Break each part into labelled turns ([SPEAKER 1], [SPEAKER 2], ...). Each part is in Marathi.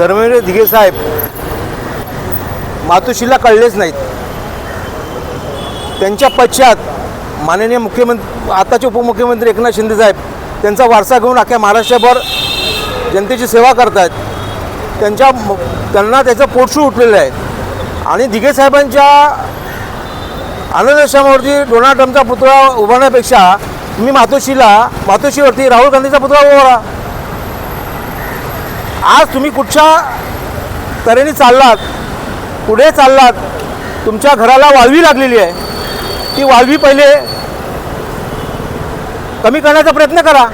[SPEAKER 1] धर्मवीर दिघे साहेब मातोश्रीला कळलेच नाहीत. त्यांच्या पश्चात माननीय मुख्यमंत्री आताचे उपमुख्यमंत्री एकनाथ शिंदे साहेब त्यांचा वारसा घेऊन अख्ख्या महाराष्ट्रभर जनतेची सेवा करतायत. त्यांच्या त्यांना त्याचं पोटशू उठलेलं आहे. आणि दिघे साहेबांच्या आनंदश्यामावरती डोनाल्ड ट्रम्पचा पुतळा उभारण्यापेक्षा मी मातोश्रीला मातोश्रीवरती राहुल गांधीचा पुतळा उभारा. आज तुम्ही कुठच्या तऱ्हेने चाललात पुढे चाललात तुमच्या घराला वाळवी लागलेली आहे. ती वाळवी पहिले कमी करण्याचा प्रयत्न करा.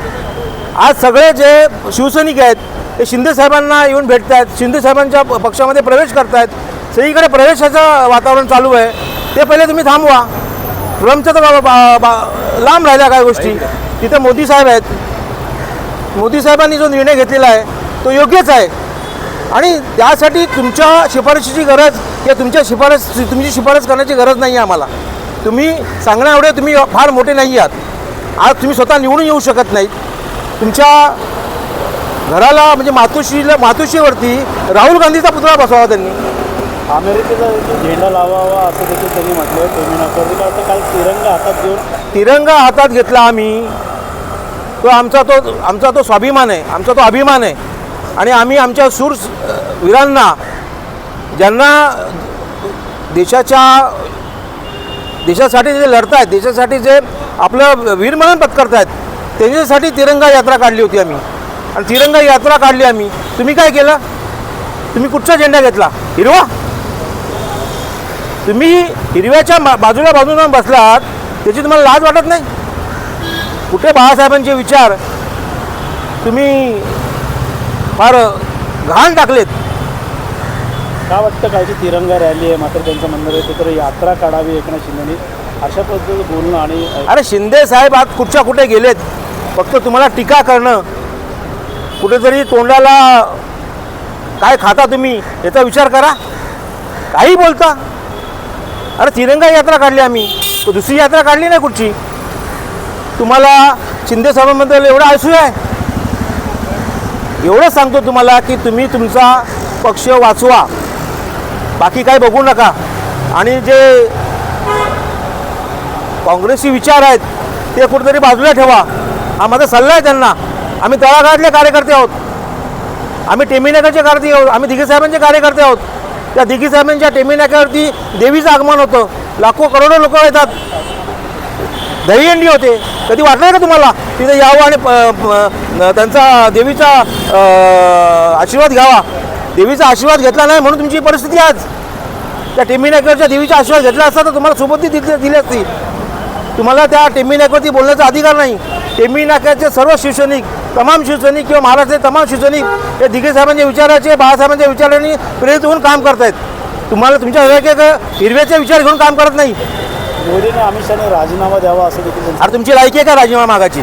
[SPEAKER 1] आज सगळे जे शिवसैनिक आहेत ते शिंदे साहेबांना येऊन भेटत आहेत शिंदे साहेबांच्या पक्षामध्ये प्रवेश करत आहेत सगळीकडे प्रवेशाचं वातावरण चालू आहे. ते पहिले तुम्ही थांबवा. ट्रम्पचं तर बा- बा- लांब राहिल्या काय गोष्टी? तिथे मोदी साहेब आहेत. मोदी साहेबांनी जो निर्णय घेतलेला आहे तो योग्यच आहे. आणि त्यासाठी तुमच्या शिफारशीची गरज किंवा तुमच्या शिफारस तुमची शिफारस करण्याची गरज नाही आहे आम्हाला. तुम्ही सांगण्या एवढे तुम्ही फार मोठे नाही आहात. आज तुम्ही स्वतः निवडून येऊ शकत नाहीत. तुमच्या घराला म्हणजे मातोश्रीला मातोश्रीवरती राहुल गांधीचा पुतळा बसवावा त्यांनी.
[SPEAKER 2] अमेरिकेचा झेंडा लावावा असं देखील त्यांनी म्हटलं काल तिरंगा हातात घेऊन
[SPEAKER 1] तिरंगा हातात घेतला आम्ही. तो आमचा तो आमचा तो स्वाभिमान आहे. आमचा तो अभिमान आहे. आणि आम्ही आमच्या सूर वीरांना ज्यांना देशाच्या देशासाठी जे लढत आहेत देशासाठी जे आपलं वीरमरण पत्करत आहेत त्यांच्यासाठी तिरंगा यात्रा काढली होती आम्ही. आणि तिरंगा यात्रा काढली आम्ही. तुम्ही काय केलं? तुम्ही कुठचा झेंडा घेतला? हिरवा? तुम्ही हिरव्याच्या मा- बाजूला बाजूला बसलात त्याची तुम्हाला लाज वाटत नाही? कुठे बाळासाहेबांचे विचार? तुम्ही फार घाण टाकलेत.
[SPEAKER 2] का वाटतं काय की तिरंगा रॅली आहे? मात्र त्यांचं म्हणणं आहे तर यात्रा काढावी एकनाथ शिंदेनी. अशा पद्धतीचं बोलणं आणि
[SPEAKER 1] अरे शिंदे साहेब आज कुठच्या कुठे गेलेत? फक्त तुम्हाला टीका करणं. कुठेतरी तोंडाला काय खाता तुम्ही याचा विचार करा. काही बोलता. अरे तिरंगा यात्रा काढली आम्ही. दुसरी यात्रा काढली नाही कुठची? तुम्हाला शिंदे साहेबांबद्दल एवढं ऐसू आहे. एवढं सांगतो तुम्हाला की तुम्ही तुमचा पक्ष वाचवा. बाकी काही बघू नका. आणि जे काँग्रेसचे विचार आहेत ते कुठेतरी बाजूला ठेवा. हा माझा सल्ला आहे त्यांना. आम्ही तळागाळातले कार्यकर्ते आहोत. आम्ही टेमीनाक्याचे कार्यकर्ते आहोत. आम्ही दिघीसाहेबांचे कार्यकर्ते आहोत. त्या दिघे साहेबांच्या टेमीनाक्यावरती देवीचं आगमन होतं. लाखो करोडो लोक येतात. दहीहंडी होते. कधी वाटलं का तुम्हाला? तिथे यावं आणि प- त्यांचा देवीचा आशीर्वाद घ्यावा. देवीचा आशीर्वाद घेतला नाही म्हणून तुमची परिस्थिती आज. त्या टेमीनाक्यावरच्या देवीचा आशीर्वाद घेतला असता तर तुम्हाला सोबती दिली दिली असती. तुम्हाला त्या टेमी बोलण्याचा अधिकार नाही. टेमी सर्व शिवसैनिक तमाम शिवसैनिक किंवा महाराष्ट्राचे तमाम शिवसैनिक हे दिघे साहेबांच्या विचाराचे बाळासाहेबांच्या विचारांनी प्रेरित होऊन काम करत आहेत तुम्हाला तुमच्या हृदयाचे हिरव्याचे विचार घेऊन काम करत नाही.
[SPEAKER 2] मोदीने अमित शहाने राजीनामा द्यावा असं देखील
[SPEAKER 1] अरे तुमची लायकी आहे का राजीनामा मागाची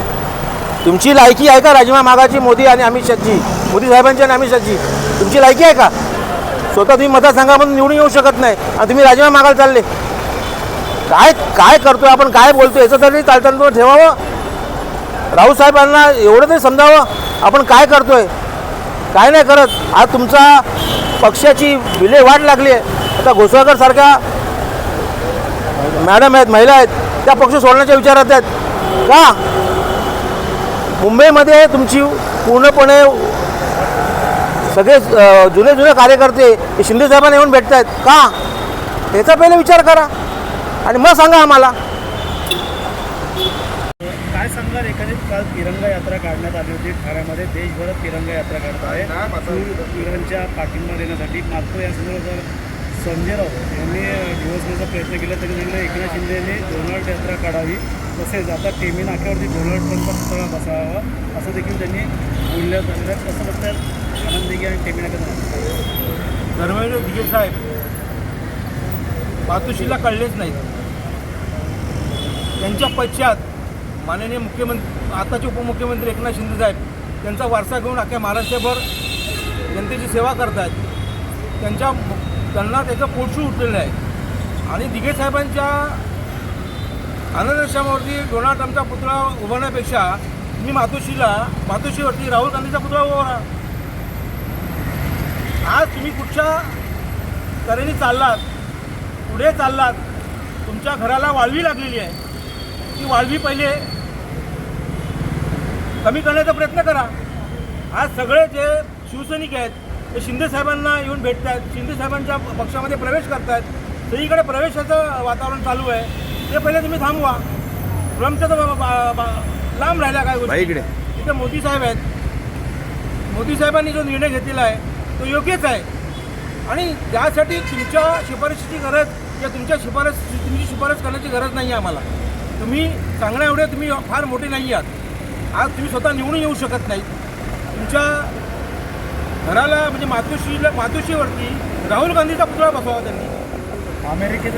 [SPEAKER 1] तुमची लायकी आहे का राजीनामा मागाची मोदी आणि अमित शहाची? मोदी साहेबांची आणि अमित शहाची. तुमची लायकी आहे का? स्वतः तुम्ही मतदारसंघामधून निवडून येऊ शकत नाही आणि तुम्ही राजीनामा मागायला चालले. काय काय करतोय आपण? काय बोलतो याचं तरी चालताना ठेवावं. राऊत साहेबांना एवढं तरी समजावं. आपण काय करतोय? काय नाही करत. आज तुमचा पक्षाची विलेवाट लागली आहे. आता घोसाळकर सारख्या मॅडम आहेत महिला आहेत त्या पक्ष सोडण्याच्या विचारात आहेत. का? मुंबईमध्ये तुमची पूर्णपणे सगळे जुने जुने कार्यकर्ते हे शिंदे साहेबांना येऊन भेटत आहेत. का? याचा पहिले विचार करा आणि मग सांगा आम्हाला.
[SPEAKER 2] काय सांगणार एखादी काल तिरंगा यात्रा काढण्यात आली होती ठाण्यामध्ये. देशभरात तिरंगा यात्रा काढत आहे. पाठिंबा देण्यासाठी मात्र या संदर्भात. संजयराव यांनी दिवसभराचा प्रयत्न केला तरी त्यांना एकनाथ शिंदे यांनी डोनाल्ड यात्रा काढावी. तसेच आता टेमी नाक्यावरती डोनाल्ड ट्रम्पचा पुतळा बसावा असं देखील त्यांनी बोलल्या झालेलं म्हणजे कसं बघतात आनंदी आणि टेमी नाक्यात
[SPEAKER 1] धर्मेंद्र दिगे साहेब मातोश्रीला कळलेच नाहीत. त्यांच्या पश्चात माननीय मुख्यमंत्री आताचे उपमुख्यमंत्री एकनाथ शिंदे साहेब त्यांचा वारसा घेऊन अख्ख्या महाराष्ट्रभर जनतेची सेवा करत आहेत त्यांच्या त्यांना त्याचं पोटशू उठलेलं आहे. आणि दिघे साहेबांच्या आनंदश्यामावरती डोनाल्ड ट्रम्पचा पुतळा उभारण्यापेक्षा तुम्ही मातोश्रीला मातोश्रीवरती राहुल गांधीचा पुतळा उभारा तुम्ही कुठच्या तऱ्हेने चाललात पुढे चाललात तुमच्या घराला वाळवी लागलेली आहे. ती वाळवी पहिले कमी करण्याचा प्रयत्न करा. आज सगळे जे शिवसैनिक आहेत शिंदे साहेबांना येऊन भेटत आहेत शिंदे साहेबांच्या पक्षामध्ये प्रवेश करत आहेत सगळीकडे प्रवेशाचं वातावरण चालू आहे. ते पहिले तुम्ही थांबवा. ट्रम्पचं तर लांब राहिल्या काय गोष्टी?
[SPEAKER 3] इकडे.
[SPEAKER 1] तिथे मोदी साहेब आहेत. मोदी साहेबांनी जो निर्णय घेतलेला आहे तो योग्यच आहे. आणि त्यासाठी तुमच्या शिफारशीची गरज या तुमच्या शिफारस तुमची शिफारस करण्याची गरज नाही आहे आम्हाला. तुम्ही सांगण्या एवढे तुम्ही फार मोठे नाही आहात. आज तुम्ही स्वतः निवडून येऊ शकत नाही तुमच्या घराला म्हणजे मातोश्रीला मातोश्रीवरती राहुल गांधीचा पुतळा बसवावा त्यांनी.
[SPEAKER 2] अमेरिकेत